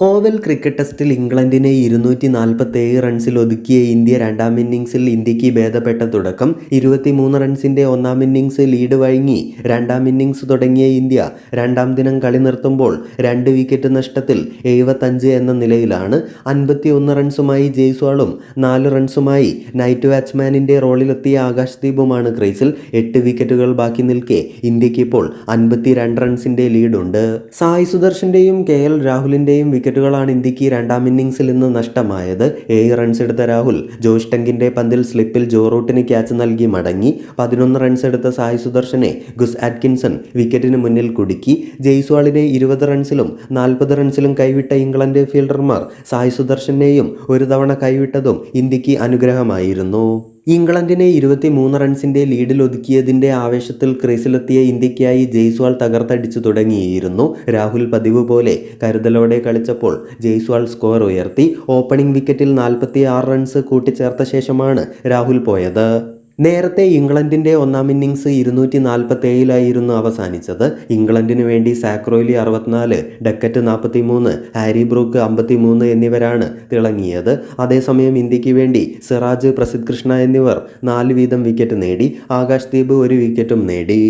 Oval cricket ടെസ്റ്റിൽ ഇംഗ്ലണ്ടിനെ ഇരുന്നൂറ്റി നാൽപ്പത്തേഴ് റൺസിൽ ഒതുക്കിയ ഇന്ത്യ രണ്ടാം ഇന്നിംഗ്സിൽ ഇന്ത്യയ്ക്ക് ഭേദപ്പെട്ട തുടക്കം ഇരുപത്തിമൂന്ന് റൺസിന്റെ ഒന്നാം ഇന്നിംഗ്സ് ലീഡ് വഴങ്ങി. രണ്ടാം ഇന്നിംഗ്സ് തുടങ്ങിയ ഇന്ത്യ രണ്ടാം ദിനം കളി നിർത്തുമ്പോൾ രണ്ട് വിക്കറ്റ് നഷ്ടത്തിൽ എഴുപത്തഞ്ച് എന്ന നിലയിലാണ്. അൻപത്തി ഒന്ന് റൺസുമായി ജയ്സ്വാളും നാല് റൺസുമായി നൈറ്റ് ബാറ്റ്സ്മാനിന്റെ റോളിലെത്തിയ ആകാശ്ദീപുമാണ് ക്രീസിൽ എട്ട് വിക്കറ്റുകൾ ബാക്കി നിൽക്കെ. ഇന്ത്യയ്ക്ക് ഇപ്പോൾ അൻപത്തി രണ്ട് റൺസിന്റെ ലീഡുണ്ട്. സായി സുദർശന്റെയും കെ എൽ രാഹുലിന്റെയും വിക്കറ്റുകളാണ് ഇന്ത്യയ്ക്ക് രണ്ടാം ഇന്നിംഗ്സിൽ നിന്ന് നഷ്ടമായത്. ഏഴ് റൺസ് എടുത്ത രാഹുൽ ജോഷ് ടങ്കിന്റെ പന്തിൽ സ്ലിപ്പിൽ ജോറൂട്ടിന് ക്യാച്ച് നൽകി മടങ്ങി. പതിനൊന്ന് റൺസ് എടുത്ത സായ് സുദർശനെ ഗുസ് ആറ്റ്കിൻസൺ വിക്കറ്റിന് മുന്നിൽ കുടുക്കി. ജയ്സ്വാളിനെ ഇരുപത് റൺസിലും നാൽപ്പത് റൺസിലും കൈവിട്ട ഇംഗ്ലണ്ട് ഫീൽഡർമാർ സായ് സുദർശനെയും ഒരു തവണ കൈവിട്ടതും ഇന്ത്യയ്ക്ക് അനുഗ്രഹമായിരുന്നു. ഇംഗ്ലണ്ടിനെ ഇരുപത്തി മൂന്ന് റൺസിന്റെ ലീഡിൽ ഒതുക്കിയതിന്റെ ആവേശത്തിൽ ക്രീസിലെത്തിയ ഇന്ത്യക്കായി ജയ്സ്വാൾ തകർത്തടിച്ചു തുടങ്ങിയിരുന്നു. രാഹുൽ പതിവ് പോലെ കരുതലോടെ കളിച്ചപ്പോൾ ജയ്സ്വാൾ സ്കോർ ഉയർത്തി. ഓപ്പണിംഗ് വിക്കറ്റിൽ നാൽപ്പത്തി റൺസ് കൂട്ടിച്ചേർത്ത ശേഷമാണ് രാഹുൽ പോയത്. നേരത്തെ ഇംഗ്ലണ്ടിന്റെ ഒന്നാം ഇന്നിങ്സ് ഇരുന്നൂറ്റി നാൽപ്പത്തേഴിലായിരുന്നു അവസാനിച്ചത്. ഇംഗ്ലണ്ടിനു വേണ്ടി സാക്രോയിലി അറുപത്തിനാല് ഡക്കറ്റ് നാൽപ്പത്തി മൂന്ന് ഹാരി ബ്രൂക്ക് അമ്പത്തി മൂന്ന് എന്നിവരാണ് തിളങ്ങിയത്. അതേസമയം ഇന്ത്യയ്ക്ക് വേണ്ടി സിറാജ് പ്രസിദ് കൃഷ്ണ എന്നിവർ നാല് വീതം വിക്കറ്റ് നേടി. ആകാശ് ദീപ് ഒരു വിക്കറ്റും നേടി.